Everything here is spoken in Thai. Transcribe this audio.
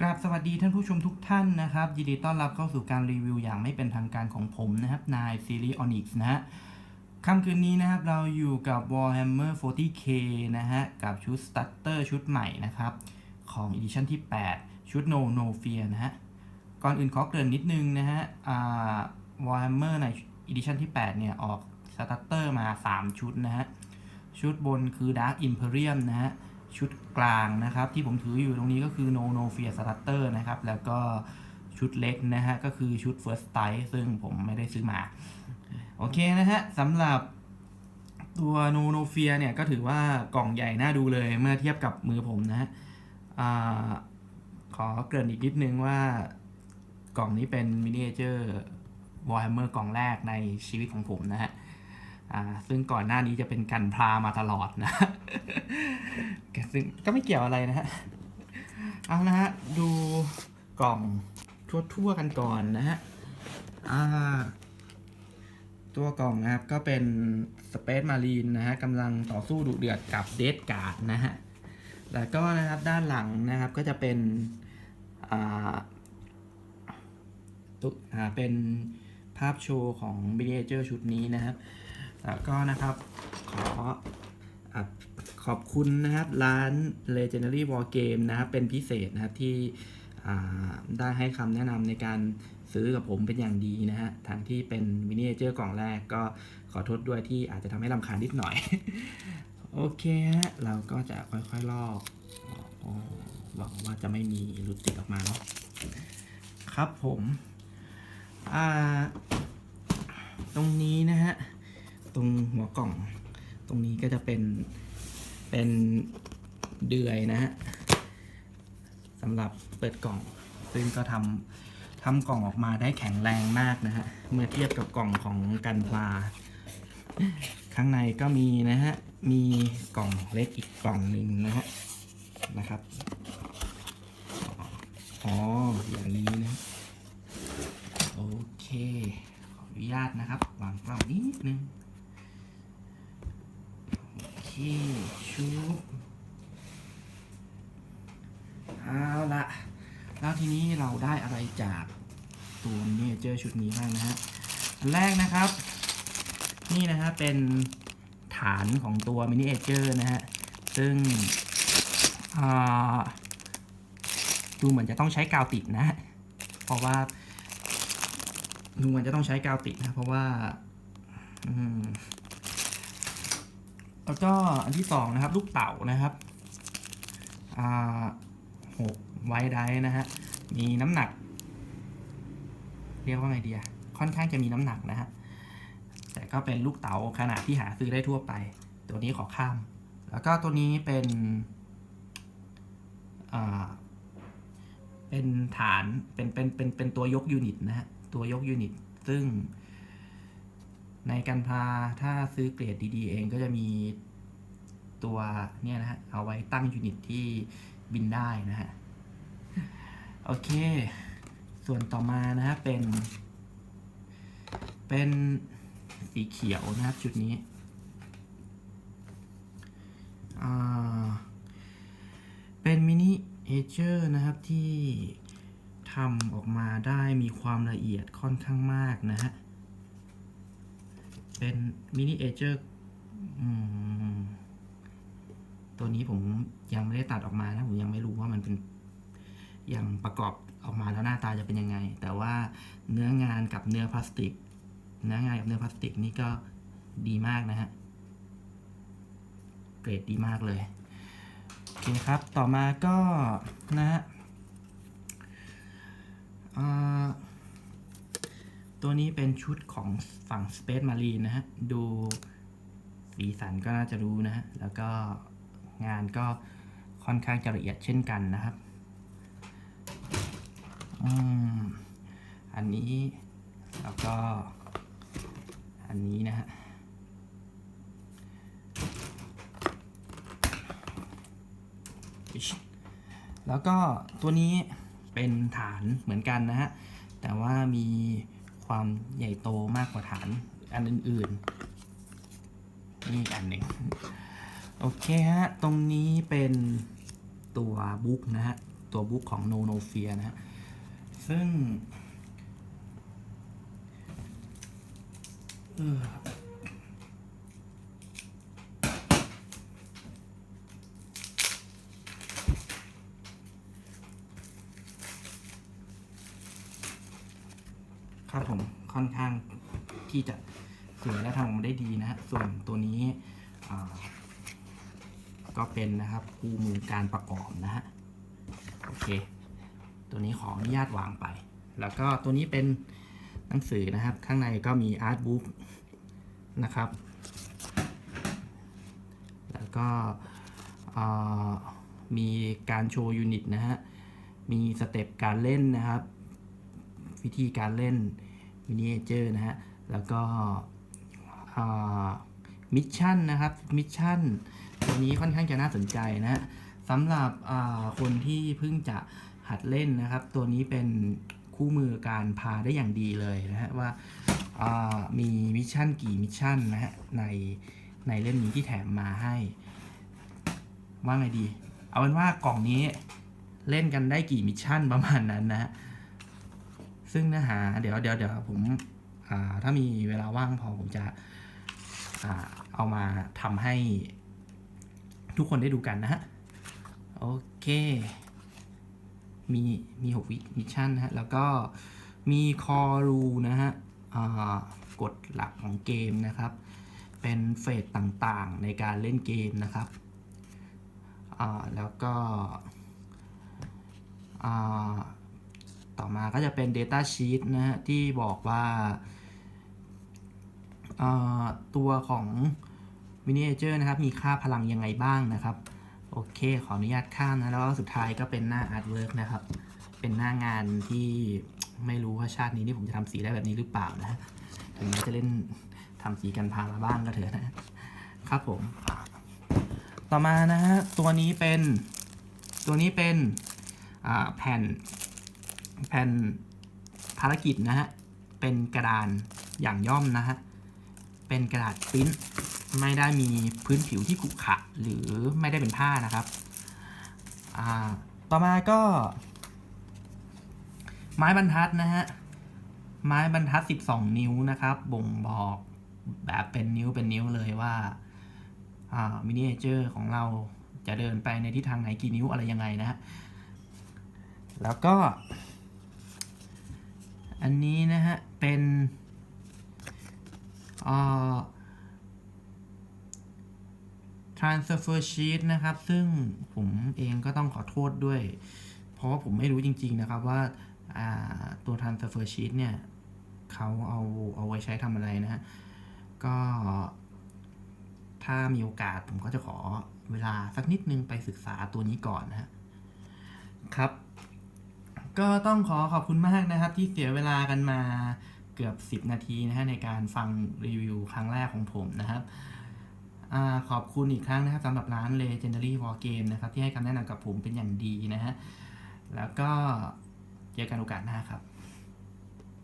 กราบสวัสดีท่านผู้ชมทุกท่านนะครับยินดีต้อนรับเข้าสู่การรีวิวอย่างไม่เป็นทางการของผมนะครับนายซีรีส์ Onyx นะฮะค่ำคืนนี้นะครับเราอยู่กับ Warhammer 40k นะฮะ กับชุด Starter ชุดใหม่นะครับ ของ Edition ที่ 8 ชุด No No Fear นะฮะ ก่อนอื่นขอเกริ่นนิดนึงนะฮะอ่า Warhammer ใน Edition ที่ 8 เนี่ย ออก Starter มา 3 ชุดนะฮะ ชุดบนคือ Dark Imperium นะฮะ ชุดกลางนะครับ ที่ผมถืออยู่ตรงนี้ก็คือ No No Fear Starter นะครับ แล้วก็ชุดเล็กนะฮะ ก็คือชุด First Strike ซึ่งผมไม่ได้ซื้อมา โอเคนะฮะสำหรับตัว No No Fear เนี่ยก็ถือว่ากล่องใหญ่น่าดูเลยเมื่อเทียบกับมือผมนะฮะอขอเกริ่นอีกนิดนึงว่ากล่องนี้เป็นมินิเจอร์ Warhammer กล่องแรกในชีวิตของผมนะฮะ อ่าซึ่งก่อนหน้านี้จะเป็นกันพลามาตลอดนะซึ่งก็ไม่เกี่ยวอะไรนะฮะเอานะฮะดูกล่องทั่วๆกันก่อนนะฮะอ่าตัวกล่องนะครับก็เป็น Space Marine นะฮะกำลังต่อสู้ดุเดือดกับเดดการ์ดนะฮะแล้วก็นะครับด้านหลังนะครับก็จะเป็นอ่าตุอ่าเป็นภาพโชว์ของ m i n i a t u r e ชุดนี้นะครับ แล้วก็นะครับขอขอบคุณนะครับร้าน Legendary War Game นะครับเป็นพิเศษนะครับที่ได้ให้คำแนะนำในการซื้อกับผมเป็นอย่างดีนะฮะทั้งที่เป็นมินิเจอร์กล่องแรกก็ขอโทษด้วยที่อาจจะทำให้ลำคาญนิดหน่อย โอเคฮะเราก็จะค่อยๆลอกอ๋อหวังว่าจะไม่มีหลุดติดออกมาเนาะครับผม ตรงนี้นะฮะ ตรงหัวกล่อง ตรงนี้ก็จะเป็นเป็นเดือยนะฮะสำหรับเปิดกล่อง ซึ่งก็ทำทำกล่องออกมาได้แข็งแรงมากนะฮะเมื่อเทียบกับกล่องของกันพลา ข้างในก็มีนะฮะมีกล่องเล็กอีกกล่องหนึ่งนะฮะนะครับอ๋ออย่างนี้นะโอเค ขออนุญาตนะครับวางกล้องนิดนึง โอเคชุบเอาละแล้วทีนี้เราได้อะไรจากตัวมินิเจอร์ชุดนี้บ้างนะฮะอันแรกนะครับ นี่นะฮะเป็นฐานของตัวมินิเจอร์นะฮะ ซึ่งดูเหมือนจะต้องใช้กาวติดนะ เพราะว่าดูเหมือนจะต้องใช้กาวติดนะ เพราะว่า แล้วก็อันที่สองนะครับ ลูกเต่านะครับอ่าหกไวไดนะฮะมีน้ำหนัก เรียกว่าไงเดียค่อนข้างจะมีน้ำหนักนะฮะแต่ก็เป็นลูกเต๋าขนาดที่หาซื้อได้ทั่วไป ตัวนี้ขอข้าม แล้วก็ตัวนี้เป็นอ่าเป็นฐานเป็นเป็นเป็นเป็นตัวยกยูนิตนะฮะตัวยกยูนิต ซึ่ง ในการพาถ้าซื้อเกรดดีๆ เองก็จะมีตัวเนี่ยนะฮะเอาไว้ตั้งยูนิตที่บินได้นะฮะ โอเค ส่วนต่อมานะฮะเป็น เป็นสีเขียวนะครับชุดนี้เป็นมินิเอเจอร์นะครับที่ทำออกมาได้มีความละเอียดค่อนข้างมากนะฮะ เป็นมินิเอเจอร์ตัวนี้ผมยังไม่ได้ตัดออกมานะ ผมยังไม่รู้ว่ามันเป็นอย่างประกอบออกมาแล้วหน้าตาจะเป็นยังไง แต่ว่าเนื้องานกับเนื้อพลาสติก เนื้องานกับเนื้อพลาสติกนี่ก็ดีมากนะฮะ เกรดดีมากเลย โอเคครับ ต่อมาก็นะฮะอ่า ตัวนี้เป็นชุดของฝั่ง Space Marine นะฮะ ดูสีสันก็น่าจะรู้นะฮะ แล้วก็งานก็ค่อนข้างจะละเอียดเช่นกันนะครับอืมอันนี้แล้วก็ อันนี้นะฮะแล้วก็ตัวนี้เป็นฐานเหมือนกันนะฮะ แต่ว่ามี ความใหญ่โตมากกว่าฐานอันอื่นๆ นี่อันหนึ่งโอเคฮะ ตรงนี้เป็นตัวบุ๊กนะฮะ ตัวบุ๊กของโนโนเฟียนะฮะ ซึ่ง เออครับผม ค่อนข้างที่จะสวยและทำออกมาได้ดีนะฮะส่วนตัวนี้ก็เป็นนะครับคู่มือการประกอบนะฮะโอเค ตัวนี้ขออนุญาตวางไป แล้วก็ตัวนี้เป็นหนังสือนะครับ ข้างในก็มีอาร์ตบุ๊กนะครับ แล้วก็มีการโชว์ยูนิตนะฮะ มีสเต็ปการเล่นนะครับ วิธีการเล่น มินิเจอร์นะฮะ แล้วก็มิชชั่นนะครับ มิชชั่นตัวนี้ค่อนข้างจะน่าสนใจนะฮะสำหรับคนที่เพิ่งจะหัดเล่นนะครับ ตัวนี้เป็นคู่มือการพาได้อย่างดีเลยนะฮะว่าอ่ามีมิชชั่นกี่มิชชั่นนะฮะในในเล่มนี้ที่แถมมาให้ ว่าไงดี เอาเป็นว่ากล่องนี้เล่นกันได้กี่มิชชั่นประมาณนั้นนะฮะ ซึ่งเนื้อหาเดี๋ยวเดี๋ยวเดี๋ยวผมถ้ามีเวลาว่างพอผมจะเอามาทำให้ทุกคนได้ดูกันนะฮะ โอเค มีมีหกวิมิชชั่นนะฮะ แล้วก็มีคอรูนะฮะกฎหลักของเกมนะครับ เป็นเฟสต่างๆในการเล่นเกมนะครับแล้วก็อ่า ต่อมาก็จะเป็น Data Sheet นะฮะที่บอกว่าตัวของ Miniature นะครับมีค่าพลังยังไงบ้างนะครับ โอเค ขออนุญาตข้ามนะ แล้วก็สุดท้ายก็เป็นหน้า Artwork นะครับ เป็นหน้างานที่ไม่รู้ว่าชาตินี้นี่ผมจะทำสีได้แบบนี้หรือเปล่านะถึงแม้จะเล่นทำสีกันพามาบ้างก็เถอะนะครับผม ต่อมานะฮะตัวนี้เป็นตัวนี้เป็นแผ่น แผ่นภารกิจนะฮะ เป็นกระดานอย่างย่อมนะฮะ เป็นกระดาษปริ้นไม่ได้มีพื้นผิวที่ขรุขระหรือไม่ได้เป็นผ้านะครับ ต่อมาก็ ไม้บรรทัดนะฮะ ไม้บรรทัด 12 นิ้วนะครับ บ่งบอกแบบเป็นนิ้วเป็นนิ้วเลยว่าอ่ามินิเจอร์ของเราจะเดินไปในทิศทางไหนกี่นิ้วอะไรยังไงนะฮะ แล้วก็ อันนี้นะฮะ เป็นเอ่อ transfer sheet นะครับ ซึ่งผมเองก็ต้องขอโทษด้วย เพราะว่าผมไม่รู้จริง ๆ นะครับว่าตัว transfer sheet เนี่ยเขาเอาเอาไว้ใช้ทำอะไรนะฮะ ก็ถ้ามีโอกาสผมก็จะขอเวลาสักนิดนึงไปศึกษาตัวนี้ก่อนนะฮะ ครับ ก็ต้องขอขอบคุณมากนะครับ ที่เสียเวลากันมาเกือบ 10 นาทีนะฮะในการฟังรีวิวครั้งแรกของผมนะครับอขอบคุณอีกครั้งนะครับสำหรับร้าน Legendary War Game นะครับ ที่ให้คำแนะนำกับผมเป็นอย่างดีนะฮะแล้วก็เจอกันโอกาสหน้าครับ